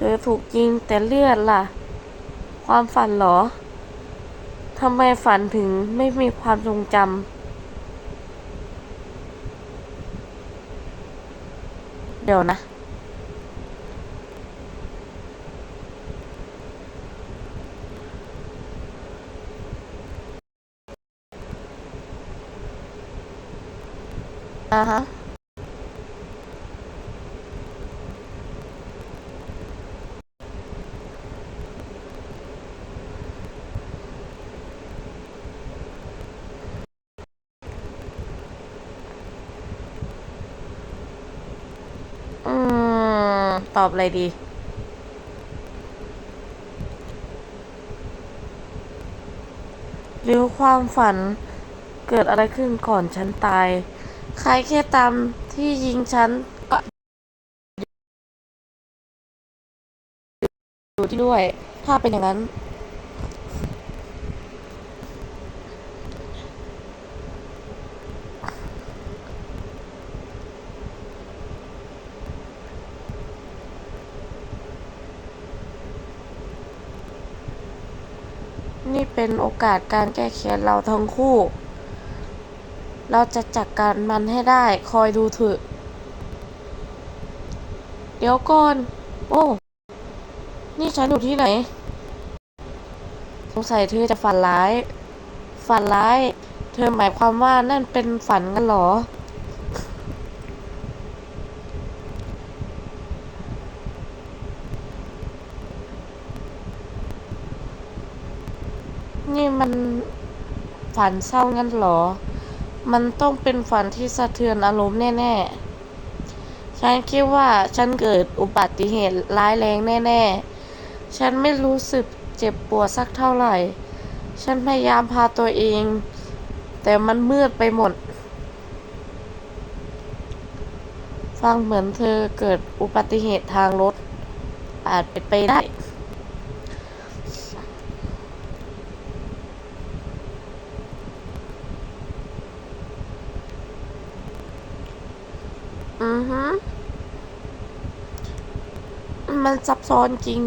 เธอถูกยิงแต่เลือดล่ะ ความฝันเหรอทำไมฝันถึงไม่มีความทรงจำ เดี๋ยวนะ อ่าฮะ ตอบอะไรดี หรือความฝันเกิดอะไรขึ้นก่อนฉันตาย ใครแค่ตามที่ยิงฉันก็อยู่ที่ด้วย ถ้าเป็นอย่างนั้น นี่เป็นโอกาสการแก้แค้นเราทั้งคู่ เราจะจัดการมันให้ได้ คอยดูเถอะ เดี๋ยวก่อน โอ้ นี่ฉันอยู่ที่ไหน สงสัยเธอจะฝันร้าย ฝันร้าย เธอหมายความว่านั่นเป็นฝันกันเหรอ นี่มันฝันเศร้างั้นหรอ มันต้องเป็นฝันที่สะเทือนอารมณ์แน่ๆ ฉันคิดว่าฉันเกิดอุบัติเหตุร้ายแรงแน่ๆ ฉันไม่รู้สึกเจ็บปวดสักเท่าไหร่ ฉันพยายามพาตัวเอง แต่มันมืดไปหมด ฟังเหมือนเธอเกิดอุบัติเหตุทางรถ อาจเป็นไปได้ อือฮึมันซับซ้อนจริง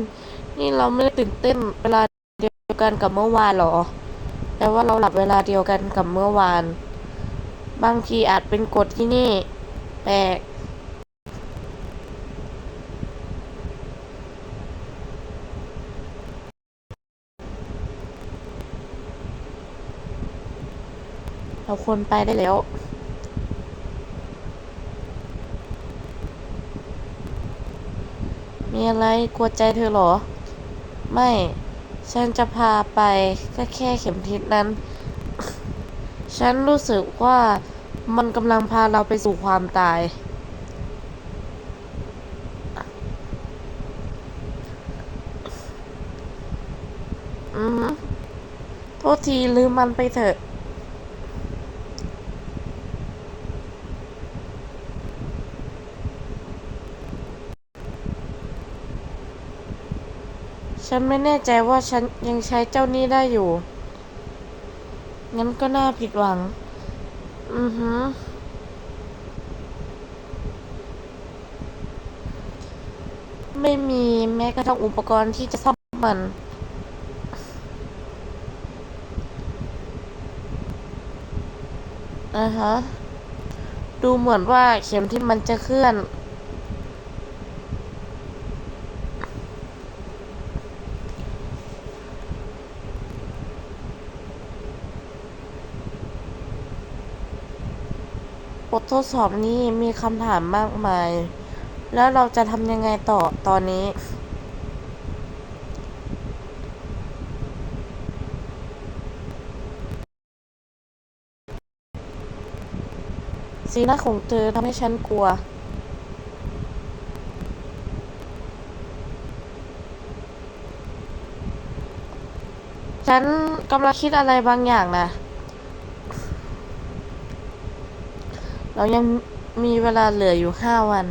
นี่เราไม่ได้ตื่นเต้นเวลาเดียวกันกับเมื่อวานหรอ แต่ว่าเราหลับเวลาเดียวกันกับเมื่อวาน บางทีอาจเป็นกฎที่นี่ แปลกเราควรไปได้แล้ว มีอะไรกลัวใจเธอเหรอ ไม่ ฉันจะพาไปก็แค่เข็มทิศนั้น ฉันรู้สึกว่ามันกำลังพาเราไปสู่ความตาย อือฮึโทษทีลืมมันไปเถอะ ฉันไม่แน่ใจว่าฉันยังใช้เจ้านี้ได้อยู่ งั้นก็น่าผิดหวัง อือฮึไม่มีแม้กระทั่งอุปกรณ์ที่จะซ่อมมัน อ่าฮะ ดูเหมือนว่าเข็มที่มันจะเคลื่อน บททดสอบนี้มีคำถามมากมาย แล้วเราจะทำยังไงต่อตอนนี้ สีหน้าของเธอทำให้ฉันกลัวฉันกำลังคิดอะไรบางอย่างนะ เรายังมีเวลาเหลืออยู่ห้าวัน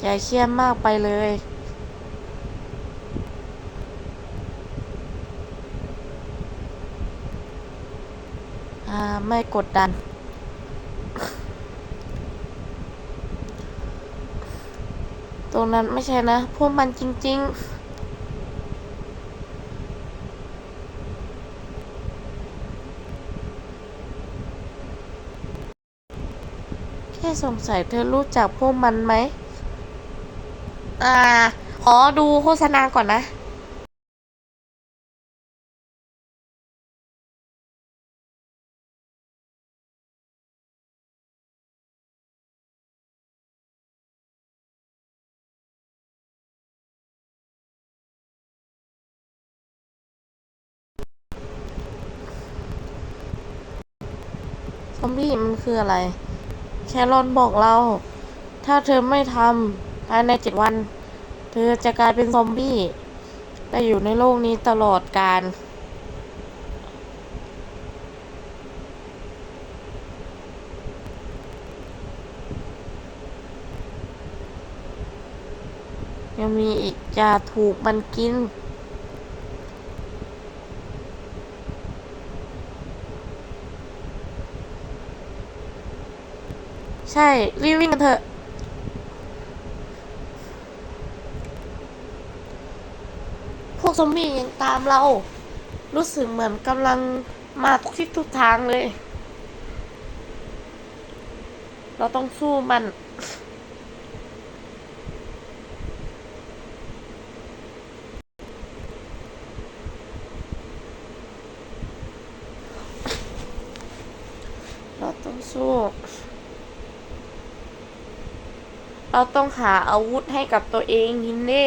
อย่าเครียดมากไปเลย อ่า ไม่กดดัน ตรงนั้นไม่ใช่นะ พวกมันจริง ๆ แค่ สงสัยเธอรู้จักพวกมันไหม อ่า ขอดูโฆษณาก่อนนะซอมบี้มันคืออะไร แครอนบอกเรา ถ้าเธอไม่ทำภายในเจ็ดวัน เธอจะกลายเป็นซอมบี้และอยู่ในโลกนี้ตลอดกาลยังมีอีกจะถูกมันกิน ช่รีบวิ่งกันเถอะพวกซอมบี้ยังตามเรา รู้สึกเหมือนกำลังมาทุกทิศทุกทางเลย เราต้องสู้มัน เราต้องสู้ เราต้องหาอาวุธให้กับตัวเองฮินเน่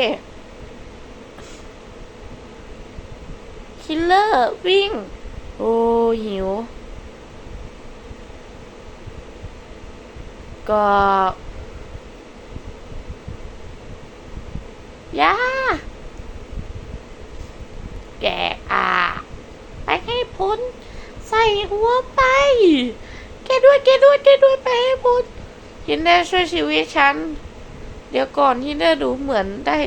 คิลเลอร์วิ่ง โอ้หิว ก็ยาแกอะไปให้พ้น ใส่หัวไป แกด้วยแกด้วยแกด้วยไปให้พ้น ฮินเน่ช่วยชีวิตฉัน เดี๋ยวก่อนฮินเน่ดูเหมือนได้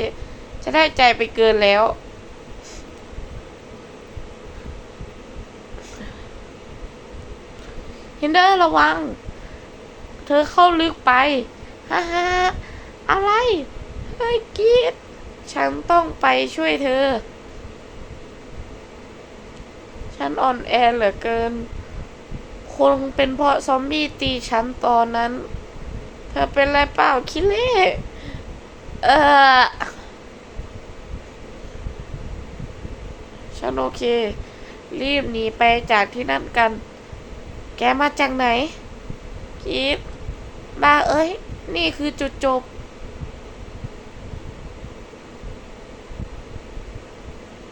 จะได้ใจไปเกินแล้ว ฮินเดอร์ระวัง เธอเข้าลึกไป ฮ่าฮ่าอะไร เฮ้ยกีดฉันต้องไปช่วยเธอ ฉันอ่อนแอเหลือเกิน คงเป็นเพราะซอมบี้ตีฉันตอนนั้น ธอเป็นไรเปล่าคิเล่เออฉันโอเค รีบหนีไปจากที่นั่นกัน แกมาจากไหนคิดบ้าเอ้ย นี่คือจุดจบ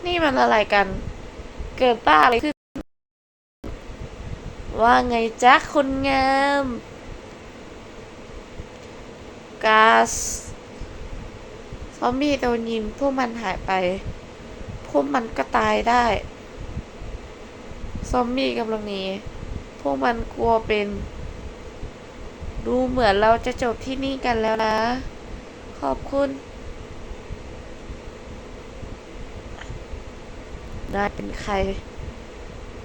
นี่มันอะไรกัน เกิดบ้าอะไรขึ้น ว่าไงจ๊ะคนงาม กาสซอมบี้โดนยิงพวกมันหายไป พวกมันก็ตายได้ ซอมบี้กำลังหนีพวกมันกลัวเป็น ดูเหมือนเราจะจบที่นี่กันแล้วนะ ขอบคุณนายเป็นใคร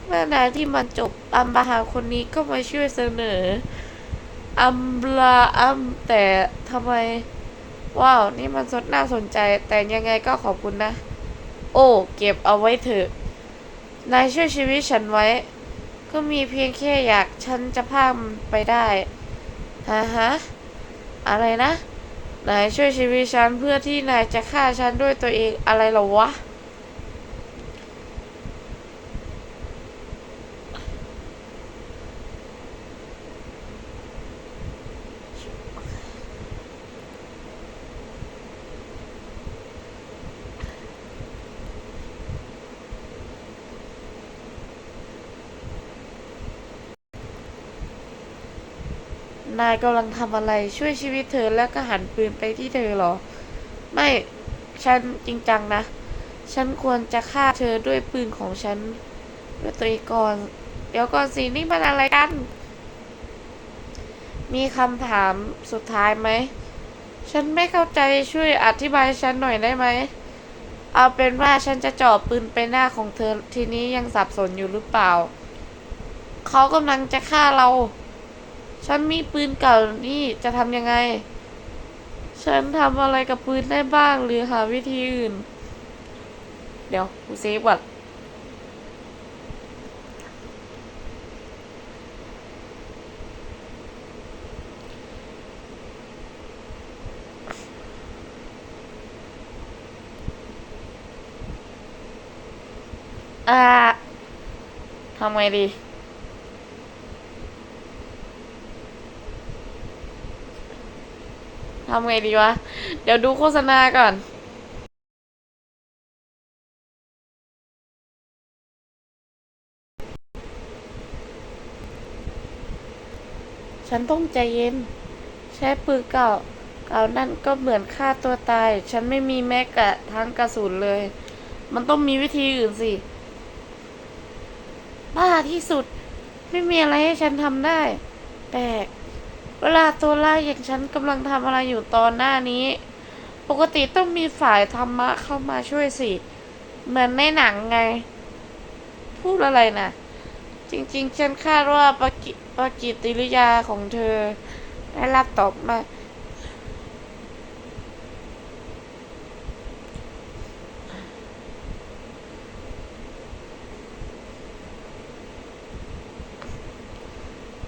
เมื่อนายที่มันจบอัมบาฮาคนนี้ก็มาช่วยเสนอ อัมบลาอัมแต่ทำไม ว้าว นี่มันสดน่าสนใจ แต่ยังไงก็ขอบคุณนะ โอ้ เก็บเอาไว้เถอะ นายช่วยชีวิตฉันไว้ ก็มีเพียงแค่อยากฉันจะพามันไปได้ฮะฮะ อะไรนะ นายช่วยชีวิตฉันเพื่อที่นายจะฆ่าฉันด้วยตัวเองอะไรหรอวะ นายกำลังทำอะไรช่วยชีวิตเธอแล้วก็หันปืนไปที่เธอเหรอ ไม่ฉันจริงจังนะ ฉันควรจะฆ่าเธอด้วยปืนของฉันด้วยตัวเองก่อน เดี๋ยวก่อนสินี่มันอะไรกัน มีคำถามสุดท้ายไหม ฉันไม่เข้าใจช่วยอธิบายฉันหน่อยได้ไหม เอาเป็นว่าฉันจะจ่อปืนไปหน้าของเธอทีนี้ยังสับสนอยู่หรือเปล่า เขากำลังจะฆ่าเรา ฉันมีปืนเก่านี่จะทำยังไง ฉันทำอะไรกับปืนได้บ้างหรือหาวิธีอื่น เดี๋ยวกูเซฟก่อนอ่าทำไงดี ทำไงดีวะ เดี๋ยวดูโฆษณาก่อนฉันต้องใจเย็น ใช้ปืนเก่า เก่านั่นก็เหมือนฆ่าตัวตาย ฉันไม่มีแม้กระทั่งกระสุนเลย มันต้องมีวิธีอื่นสิ บ้าที่สุด ไม่มีอะไรให้ฉันทำได้ แปลก เวลาตัวร้ายอย่างฉันกำลังทำอะไรอยู่ตอนหน้านี้ ปกติต้องมีฝ่ายธรรมะเข้ามาช่วยสิ เหมือนในหนังไง พูดอะไรนะจริงๆ ฉันคาดว่าปกิปกิติริยาของเธอ ได้รับตอบมา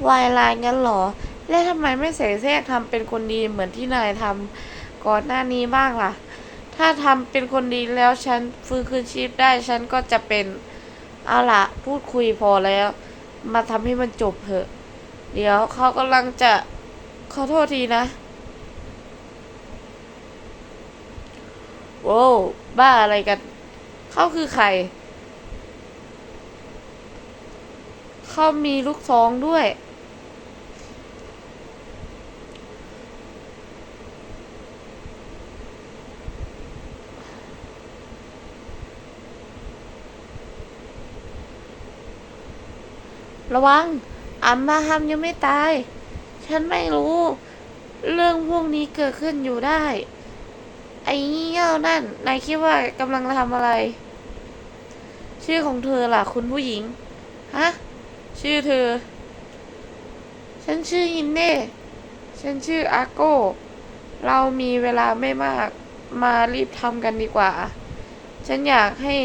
วายลายงั้นเหรอ แล้วทำไมไม่เสแสร้งทำเป็นคนดีเหมือนที่นายทำก่อนหน้านี้บ้างล่ะ ถ้าทำเป็นคนดีแล้วฉันฟื้นคืนชีพได้ฉันก็จะเป็น เอาล่ะพูดคุยพอแล้ว มาทำให้มันจบเถอะ เดี๋ยวเขากำลังจะขอโทษทีนะโว้บ้าอะไรกัน เขาคือใคร เขามีลูกซองด้วย ระวังอัมมาฮัมยังไม่ตาย ฉันไม่รู้ เรื่องพวกนี้เกิดขึ้นอยู่ได้ ไอ้เงี้ยวนั่น นายคิดว่ากำลังทำอะไร ชื่อของเธอล่ะ คุณผู้หญิง ฮะ ชื่อเธอ ฉันชื่อฮินเน่ ฉันชื่ออาโก้ เรามีเวลาไม่มาก มารีบทำกันดีกว่า ฉันอยากให้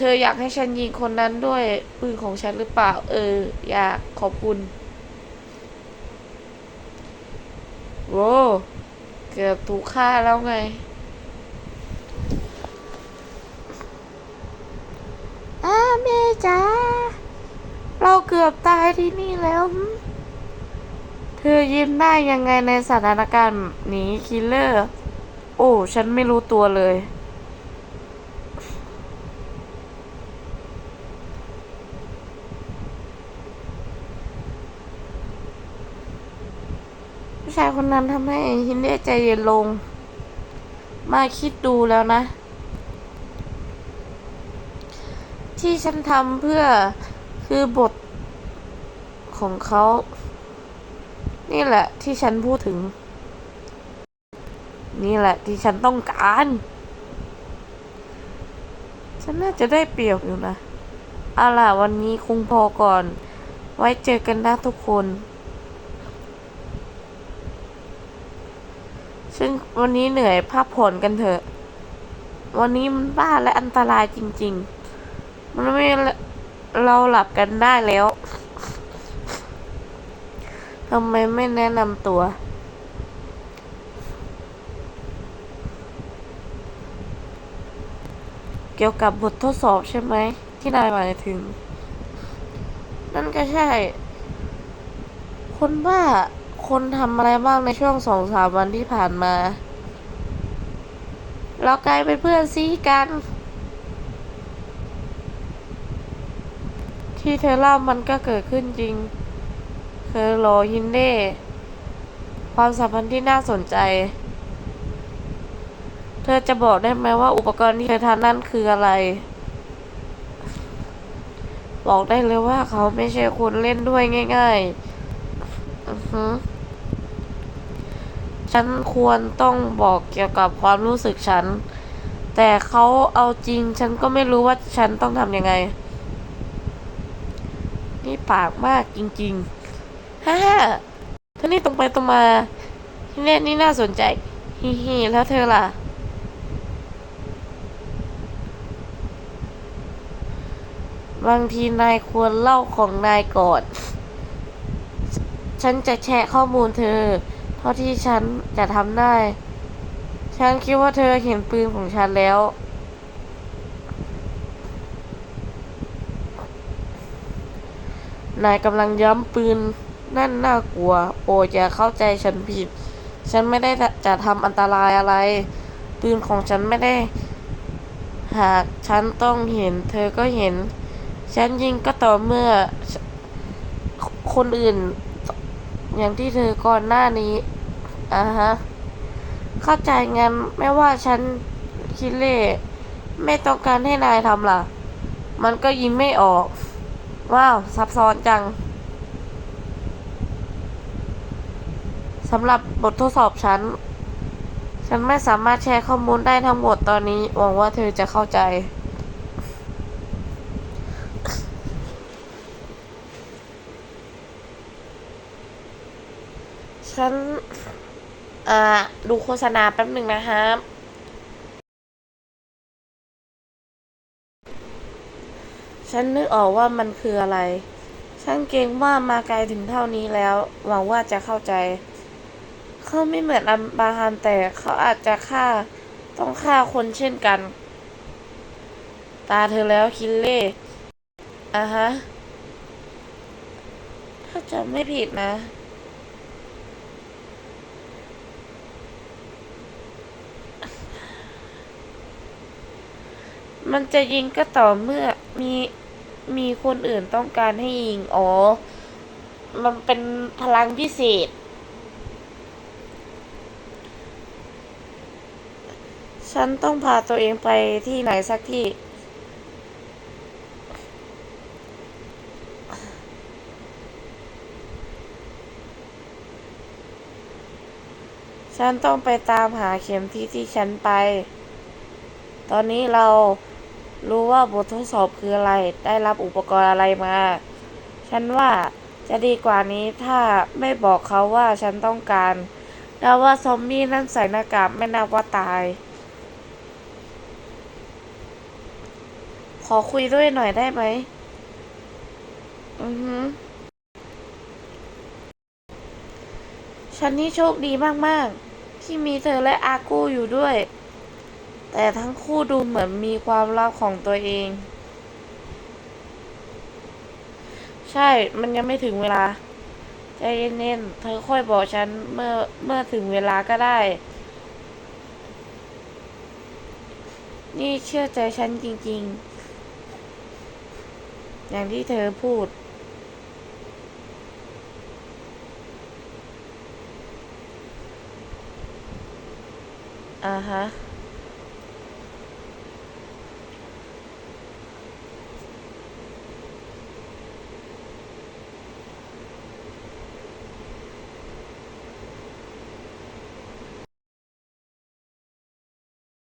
เธออยากให้ฉันยิงคนนั้นด้วยปืนของฉันหรือเปล่า เออ อยากขอบคุณโว้เกือบถูกฆ่าแล้วไงอ้าแม่จ๋าเราเกือบตายที่นี่แล้ว เธอยิ้มได้ยังไงในสถานการณ์นี้คิลเลอร์ โอ้ ฉันไม่รู้ตัวเลย ชายคนนั้นทำให้ฮินเดใจเย็นลง มาคิดดูแล้วนะ ที่ฉันทำเพื่อคือบทของเขา นี่แหละที่ฉันพูดถึง นี่แหละที่ฉันต้องการ ฉันน่าจะได้เปรียบอยู่นะเอาล่ะวันนี้คงพอก่อน ไว้เจอกันนะทุกคน ซึ่งวันนี้เหนื่อยพักผ่อนกันเถอะ วันนี้มันบ้าและอันตรายจริง ๆ มันไม่เราหลับกันได้แล้วทำไมไม่แนะนำตัว เกี่ยวกับบททดสอบใช่ไหม ที่นายหมายถึง นั่นก็ใช่ คนบ้า คนทำอะไรบ้างในช่วงสองสามวันที่ผ่านมา เรากลายเป็นเพื่อนซีกัน ที่เธอเล่ามันก็เกิดขึ้นจริงเธอรอฮินเด้ความสัมพันธ์ที่น่าสนใจ เธอจะบอกได้ไหมว่าอุปกรณ์ที่เธอทำนั่นคืออะไร บอกได้เลยว่าเขาไม่ใช่คนเล่นด้วยง่ายๆอือฮึ ฉันควรต้องบอกเกี่ยวกับความรู้สึกฉัน แต่เขาเอาจริงฉันก็ไม่รู้ว่าฉันต้องทำยังไง นี่ปากมากจริงๆฮ่าเธอนี่ตรงไปตรงมาที่นี่นี่น่าสนใจฮิฮิแล้วเธอล่ะ บางทีนายควรเล่าของนายก่อน ฉันจะแชร์ข้อมูลเธอ เท่าที่ฉันจะทำได้ ฉันคิดว่าเธอเห็นปืนของฉันแล้ว นายกำลังย้ำปืนนั่นน่ากลัว โปรดอย่าเข้าใจฉันผิด ฉันไม่ได้จะทำอันตรายอะไร ปืนของฉันไม่ได้ หากฉันต้องเห็น เธอก็เห็น ฉันยิงก็ต่อเมื่อคนอื่น อย่างที่เธอก่อนหน้านี้อ่าฮะ เข้าใจงั้นไม่ว่าฉันคิดเล่ไม่ต้องการให้นายทำล่ะ มันก็ยิงไม่ออก ว้าว ซับซ้อนจังสำหรับบททดสอบฉัน ฉันไม่สามารถแชร์ข้อมูลได้ทั้งหมดตอนนี้ หวังว่าเธอจะเข้าใจ ฉันอ่าดูโฆษณาแป๊บหนึ่งนะครับ ฉันนึกออกว่ามันคืออะไร ฉันเกรงว่ามาไกลถึงเท่านี้แล้ว หวังว่าจะเข้าใจ เขาไม่เหมือนอัมบาฮันแต่เขาอาจจะฆ่าต้องฆ่าคนเช่นกัน ตาเธอแล้วคิลเล่อะฮะ ถ้าจะไม่ผิดนะ มันจะยิงก็ต่อเมื่อมีมีคนอื่นต้องการให้ยิง อ๋อ มันเป็นพลังพิเศษ ฉันต้องพาตัวเองไปที่ไหนสักที่ ฉันต้องไปตามหาเข็มที่ที่ฉันไป ตอนนี้เรา รู้ว่าบททดสอบคืออะไร ได้รับอุปกรณ์อะไรมา ฉันว่าจะดีกว่านี้ถ้าไม่บอกเขาว่าฉันต้องการเดาว่าซอมบี้นั่นใส่หน้ากากไม่นับว่าตาย ขอคุยด้วยหน่อยได้ไหม อือฮึฉันนี่โชคดีมาก ๆ ที่มีเธอและอากูอยู่ด้วย แต่ทั้งคู่ดูเหมือนมีความลับของตัวเอง ใช่ มันยังไม่ถึงเวลา ใจเย็นๆ เธอค่อยบอกฉันเมื่อเมื่อถึงเวลาก็ได้ นี่เชื่อใจฉันจริงๆ อย่างที่เธอพูดอ่าฮะ